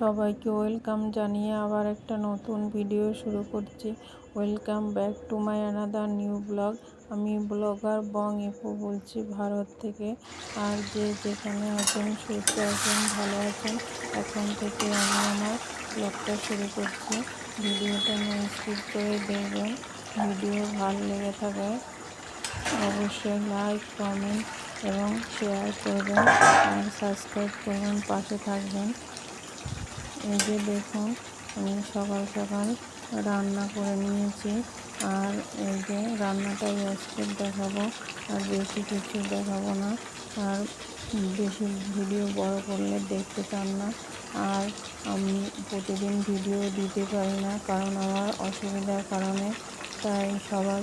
সবাইকে ওয়েলকাম জানিয়ে আবার একটা নতুন ভিডিও শুরু করছি। Welcome back to my another new blog. আমি ব্লগার বং ইপু বলছি ভারত থেকে। আর যে যেখানে আছেন, সুস্থ আছেন, ভালো আছেন, এখন থেকে আমি আমার ব্লগটা শুরু করছি। ভিডিওটা নিয়ে স্কিপ করে দেখবেন। ভিডিও ভালো লেগে থাকে অবশ্যই লাইক, কমেন্ট এবং শেয়ার করবেন। আর সাবস্ক্রাইব করবেন, পাশে থাকবেন। এই যে দেখুন, আমি সকাল সকাল রান্না করে নিয়েছি। আর এই যে রান্নাটাই আজকে দেখাবো, আর বেশি কিছু দেখাবো না। আর বেশি ভিডিও বড় করলে দেখতে চান না। আর আমি প্রতিদিন ভিডিও দিতে পারি না, কারণ আমার অসুবিধার কারণে। তাই সবার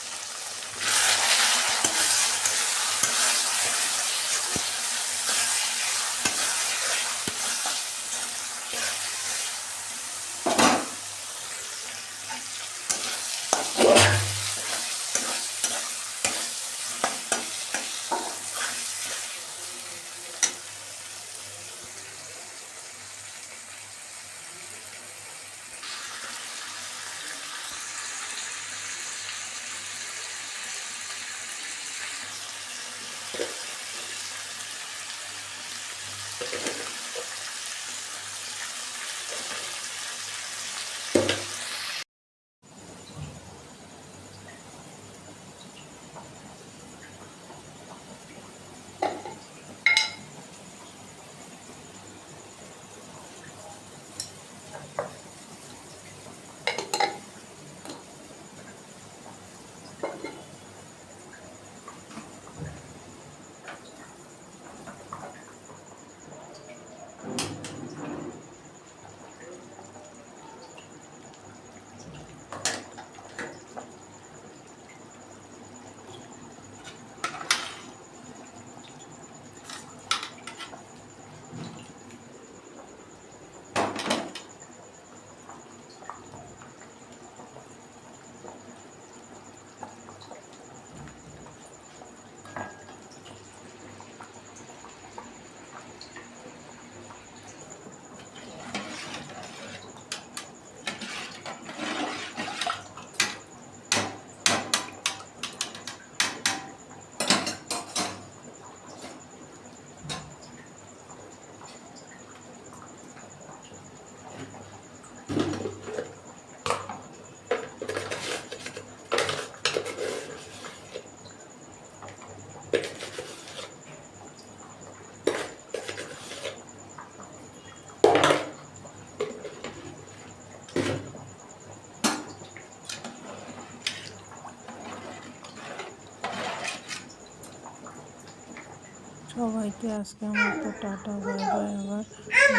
সবাইকে আজকে আমার তো টাটা, বাই বাই। আবার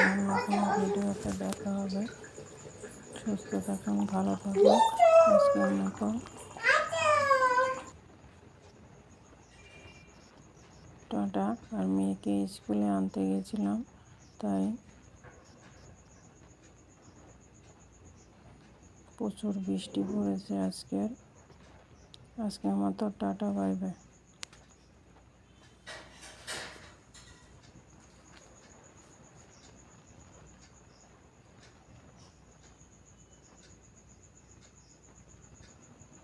অন্য কোনো ভিডিওতে দেখা হবে। সুস্থ থাকুন, ভালো থাকুন। আজকের মতো। টাটা। আর মেয়েকে স্কুলে আনতে গেছিলাম, তাই প্রচুর বৃষ্টি পড়েছে আজকের। আজকের মতো টাটা, বাই বাই।